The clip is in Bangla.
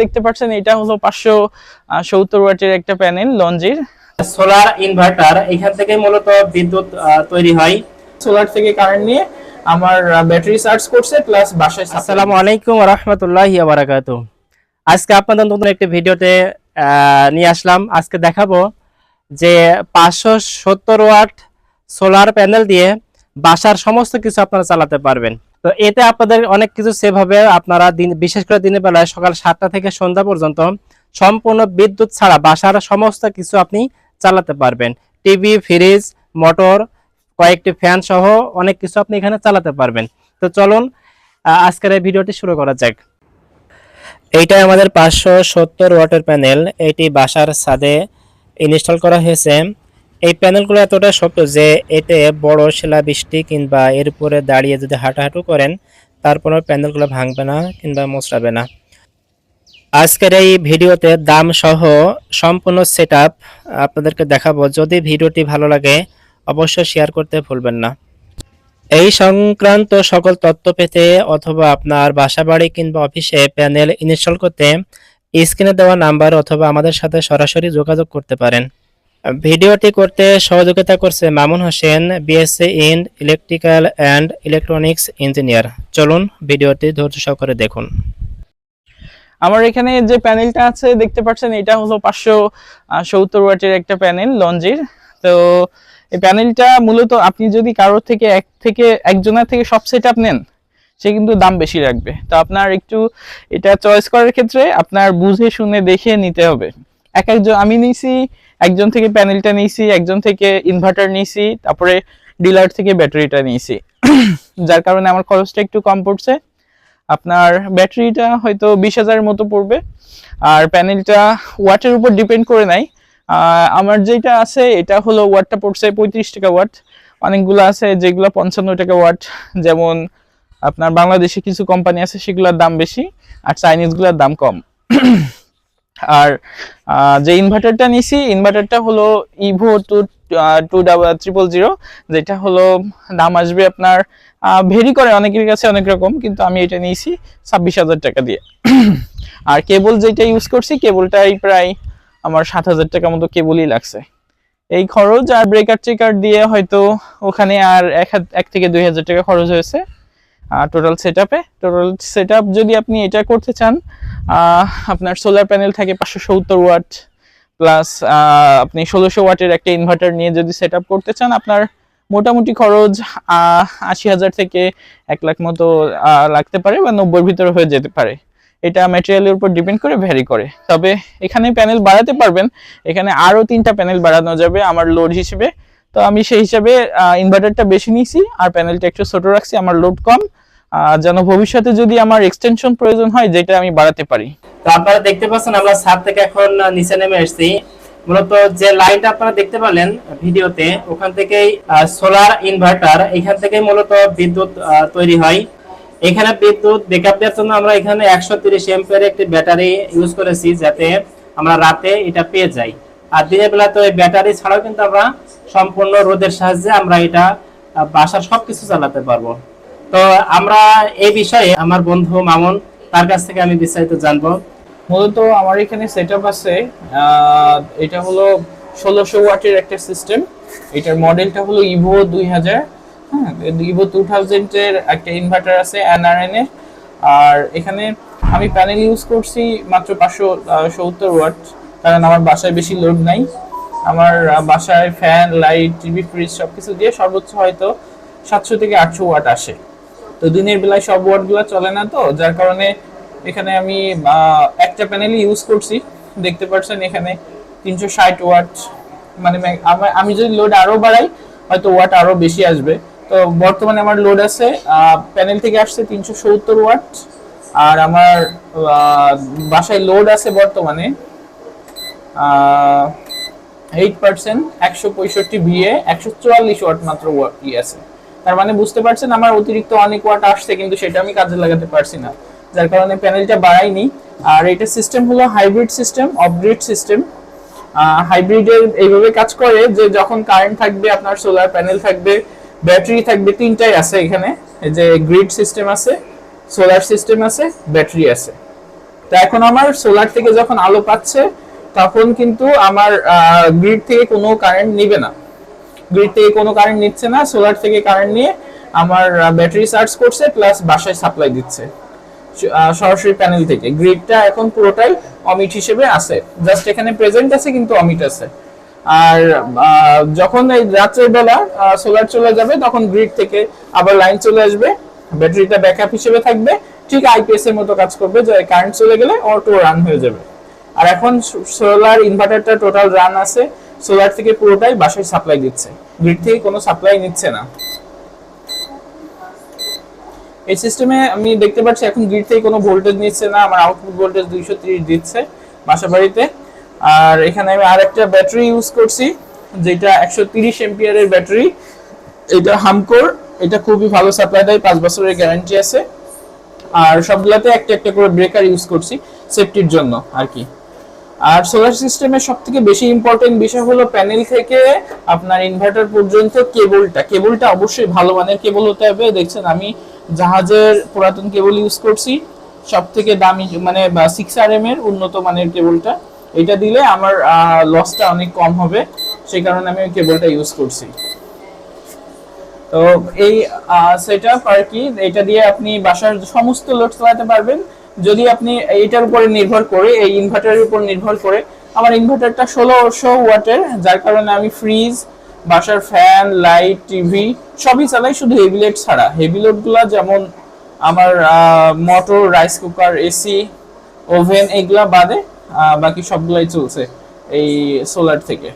দেখতে পাচ্ছেন এটা হলো পাঁচশো সত্তর ওয়াটের একটা প্যানেল লঞ্জির। সোলার ইনভার্টার এখান থেকে মূলত বিদ্যুৎ তৈরি হয়। সোলার থেকে কারেন্ট নিয়ে আমার ব্যাটারি চার্জ করছে প্লাস বাসায় আসসালামু আলাইকুম রহমতুল্লাহ বারাকাতু আজকে আপনাদের নতুন একটি ভিডিওতে আহ, নিয়ে আসলাম। আজকে দেখাবো যে পাঁচশো সত্তর ওয়াট সোলার প্যানেল দিয়ে বাসার সমস্ত কিছু আপনারা চালাতে পারবেন। তো এতে আপনাদের অনেক কিছু সেভ হবে। আপনারা দিন, বিশেষ করে দিনের বেলায় সকাল সাতটা থেকে সন্ধ্যা পর্যন্ত সম্পূর্ণ বিদ্যুৎ ছাড়া বাসার সমস্ত কিছু আপনি চালাতে পারবেন। টিভি ফ্রিজ মোটর কয়েকটি ফ্যান সহ অনেক কিছু আপনি এখানে চালাতে পারবেন। তো চলুন আজকের এই ভিডিওটি শুরু করা যাক। এইটাই আমাদের পাঁচশো সত্তর ওয়াটের প্যানেল এটি বাসার ছাদে ইনস্টল করা হয়েছে। এই প্যানেলগুলো এতটা শক্ত যে এতে বড় শিলা বৃষ্টি কিংবা এর উপরে দাঁড়িয়ে যদি হাঁটাহাঁটু করেন, তারপরেও প্যানেলগুলো ভাঙবে না কিংবা মোচড়াবে না। আজকের এই ভিডিওতে দাম সহ সম্পূর্ণ সেট আপনাদেরকে দেখাবো। যদি ভিডিওটি ভালো লাগে, অবশ্যই শেয়ার করতে ভুলবেন না। এই সংক্রান্ত সকল তথ্য পেতে অথবা আপনার বাসাবাড়ি কিংবা অফিসে প্যানেল ইনস্টল করতে স্ক্রিনে দেওয়া নাম্বার অথবা আমাদের সাথে সরাসরি যোগাযোগ করতে পারেন। ভিডিওটি করতে সহযোগিতা করছে Mamun Hossain, BSc in electrical and electronics engineer. চলুন ভিডিওটি ধৈর্য সহকারে দেখুন। আমার এখানে যে প্যানেলটা আছে, দেখতে পাচ্ছেন, এটা হলো পাঁচশো সত্তর ওয়াটের একটা প্যানেল লঞ্জির। তো এই প্যানেলটা মূলত আপনি যদি কারোর থেকে এক থেকে, একজনের থেকে সব সেট আপ নেন, সে কিন্তু দাম বেশি রাখবে। তো আপনার একটু এটা চয়েস করার ক্ষেত্রে আপনার বুঝে শুনে দেখে নিতে হবে। এক একজন, আমি নিয়েছি একজন থেকে প্যানেলটা নিয়েছি, একজন থেকে ইনভার্টার নিয়েছি, তারপরে ডিলার থেকে ব্যাটারিটা নিয়েছি। যার কারণে আমার খরচটা একটু কম পড়ছে। আপনার ব্যাটারিটা হয়তো বিশ হাজারের মতো পড়বে। আর প্যানেলটা ওয়াটের উপর ডিপেন্ড করে নাই আমার যেটা আছে, এটা হলো ওয়াটটা পড়ছে পঁয়ত্রিশ টাকা ওয়াট অনেকগুলো আছে যেগুলো পঞ্চান্ন টাকা ওয়াট যেমন আপনার বাংলাদেশে কিছু কোম্পানি আছে, সেগুলোর দাম বেশি, আর চাইনিজগুলোর দাম কম। আর যে ইনভার্টারটা নিছি ইনভার্টারটা হলো Evo two two double triple zero যেটা হলো দাম আসবে আপনার ভেরি করে অনেকের কাছে অনেক রকম, কিন্তু আমি এটা নিয়েছি ছাব্বিশ হাজার টাকা দিয়ে। আর কেবল যেটা ইউজ করছি, কেবলটাই প্রায় আমার সাত হাজার টাকা মতো কেবলই লাগছে। এই খরচ আর ব্রেকার চেকার দিয়ে হয়তো ওখানে আর এক থেকে দুই হাজার টাকা খরচ হয়েছে। টোটাল সেট আপে টোটাল সেট যদি আপনি এটা করতে চান আপনার সোলার প্যানেল থাকে পাঁচশো সত্তর ওয়াট প্লাস আপনি ষোলোশো ওয়াটের একটা ইনভার্টার নিয়ে যদি সেট করতে চান, আপনার মোটামুটি খরচ আশি হাজার থেকে এক লাখ মতো লাগতে পারে বা নব্বইয়ের ভিতরে হয়ে যেতে পারে। এটা ম্যাটেরিয়ালের উপর ডিপেন্ড করে ভ্যারি করে। তবে এখানে প্যানেল বাড়াতে পারবেন। এখানে আরও তিনটা প্যানেল বাড়ানো যাবে আমার লোড হিসেবে। তো আমি সেই হিসাবে ইনভার্টারটা বেশি নিয়েছি, আর প্যানেলটা একটু ছোট রাখছি, আমার লোড কম। যেন ভবিষ্যতে যদি আমার এক্সটেনশন প্রয়োজন হয়, যেটা আমি বাড়াতে পারি। তো আপনারা দেখতে পাচ্ছেন, আমরা ছাদ থেকে এখন নিচে নেমে এসেছি। মূলত যে লাইনটা আপনারা দেখতে পেলেন ভিডিওতে, ওখান থেকেই সোলার ইনভার্টার এখান থেকে মূলত বিদ্যুৎ তৈরি হয়। এখানে বিদ্যুৎ ব্যাকআপ দেওয়ার জন্য আমরা এখানে একশো তিরিশ এম্পিয়ার একটি ব্যাটারি ইউজ করেছি, যাতে আমরা রাতে এটা পেয়ে যাই। আর দিনের বেলা তো এই ব্যাটারি ছাড়াও কিন্তু আমরা সম্পূর্ণ রোদের সাহায্যে আমরা এটা বাসার সবকিছু চালাতে পারব। তো আমরা এই বিষয়ে আমার বন্ধু মামুন, তার কাছ থেকে আমি বিস্তারিত জানব। মূলত আমার এখানে সেট আছে এটা হলো ষোলোশো ওয়াটের একটা সিস্টেম এটার মডেলটা হলো ইভো দুই হাজার হ্যাঁ ইভো টু থাউজেন্ডের একটা ইনভার্টার আছে এনআরএন এর। আর এখানে আমি প্যানেল ইউজ করছি মাত্র পাঁচশো সত্তর ওয়াট, কারণ আমার বাসায় বেশি লোড নাই। আমার বাসায় ফ্যান লাইট টিভি ফ্রিজ সব কিছু দিয়ে সর্বোচ্চ হয়তো সাতশো থেকে আটশো ওয়াট আসে। তো দিনের বেলায় সব ওয়ার্ডগুলো চলে না তো, যার কারণে এখানে আমি একটা প্যানেলই ইউজ করছি। দেখতে পাচ্ছেন এখানে তিনশো ষাট ওয়াট মানে আমি যদি লোড আরও বাড়াই, হয়তো ওয়াট আরও বেশি আসবে। তো বর্তমানে আমার লোড আছে প্যানেল থেকে আসছে তিনশো সত্তর ওয়াট আর আমার বাসায় লোড আছে বর্তমানে এইট পার্সেন্ট একশো পঁয়ষট্টি বিয়ে একশো চুয়াল্লিশ ওয়াট মাত্র ই আছে। তার মানে বুঝতে পারছেন আমার অতিরিক্ত অনেক ওয়াট আসছে, কিন্তু সেটা আমি কাজে লাগাতে পারছি না। যার কারণে প্যানেলটা বাড়াইনি। আর এটা সিস্টেম হলো hybrid system off grid system হাইব্রিডের এইভাবে কাজ করে যে যখন কারেন্ট থাকবে, আপনার সোলার প্যানেল থাকবে ব্যাটারি থাকবে, তিনটাই আছে এখানে। যে গ্রিড সিস্টেম আছে সোলার সিস্টেম আছে ব্যাটারি আছে। তো এখন আমার সোলার থেকে যখন আলো পাচ্ছে, তখন কিন্তু আমার গ্রিড থেকে কোনো কারেন্ট নিবে না। গ্রিড থেকে কোনো কারেন্ট নিচ্ছে না সোলার থেকে কারেন্ট নিয়ে আমার ব্যাটারি চার্জ করছে প্লাস বাসায় সাপ্লাই দিচ্ছে সরাসরি প্যানেল থেকে। গ্রিডটা এখন পুরোটাই অমিট হিসেবে আছে। জাস্ট এখানে প্রেজেন্ট আছে কিন্তু অমিট আছে। আর যখন এই রাত্রের বেলা সোলার চলে যাবে, তখন গ্রিড থেকে আবার লাইন চলে আসবে। ব্যাটারিটা ব্যাকআপ হিসেবে থাকবে। ঠিক আইপিএস এর মতো কাজ করবে যে কারেন্ট চলে গেলে অটো রান হয়ে যাবে। আর এখন সোলার ইনভার্টারটা টোটাল রান আছে। সোলার থেকে পুরোটাই বাসায় সাপ্লাই দিচ্ছে। গ্রিড থেকে কোনো সাপ্লাই নিচ্ছে না। এই সিস্টেমে আমি দেখতে পাচ্ছি এখন গ্রিড থেকে কোনো ভোল্টেজ নিচ্ছে না, আমার আউটপুট ভোল্টেজ দুইশো তিরিশ দিচ্ছে বাসা বাড়িতে আর এখানে আমি আর একটা ব্যাটারি ইউজ করছি, যেটা একশো তিরিশ এমপিয়ারের ব্যাটারি এটা হামকোর এটা খুবই ভালো সাপ্লাই দেয়, পাঁচ বছরের গ্যারান্টি আছে। আর সবগুলাতে একটা একটা করে ব্রেকার ইউজ করছি সেফটির জন্য আর কি। আর সোলার সিস্টেমের সব থেকে বেশি ইম্পর্টেন্ট বিষয় হলো প্যানেল থেকে আপনার ইনভার্টার পর্যন্ত কেবলটা। কেবলটা অবশ্যই ভালো মানের কেবল হতে হবে। দেখছেন, আমি জাহাজের পুরাতন কেবল ইউজ করছি। সব থেকে দামি মানে সিক্স আর এম এর উন্নত মানের কেবলটা এটা দিলে আমার লসটা অনেক কম হবে। সেই কারণে আমি ওই কেবলটা ইউজ করছি। তো, এই সেটআপ আর কি, এটা দিয়ে আপনি বাসার সমস্ত লোড চালাতে পারবেন। যদি আপনি এইটার উপরে নির্ভর করে, এই ইনভার্টারের উপর নির্ভর করে, আমার ইনভার্টারটা ষোলোশো ওয়াটের, যার কারণে আমি ফ্রিজ বাসার ফ্যান লাইট টিভি সবই চালাই, শুধু হেভি লোড ছাড়া। হেভি লোডগুলো যেমন আমার motor rice cooker AC oven এগুলা বাদে বাকি সবগুলাই চলছে এই সোলার থেকে।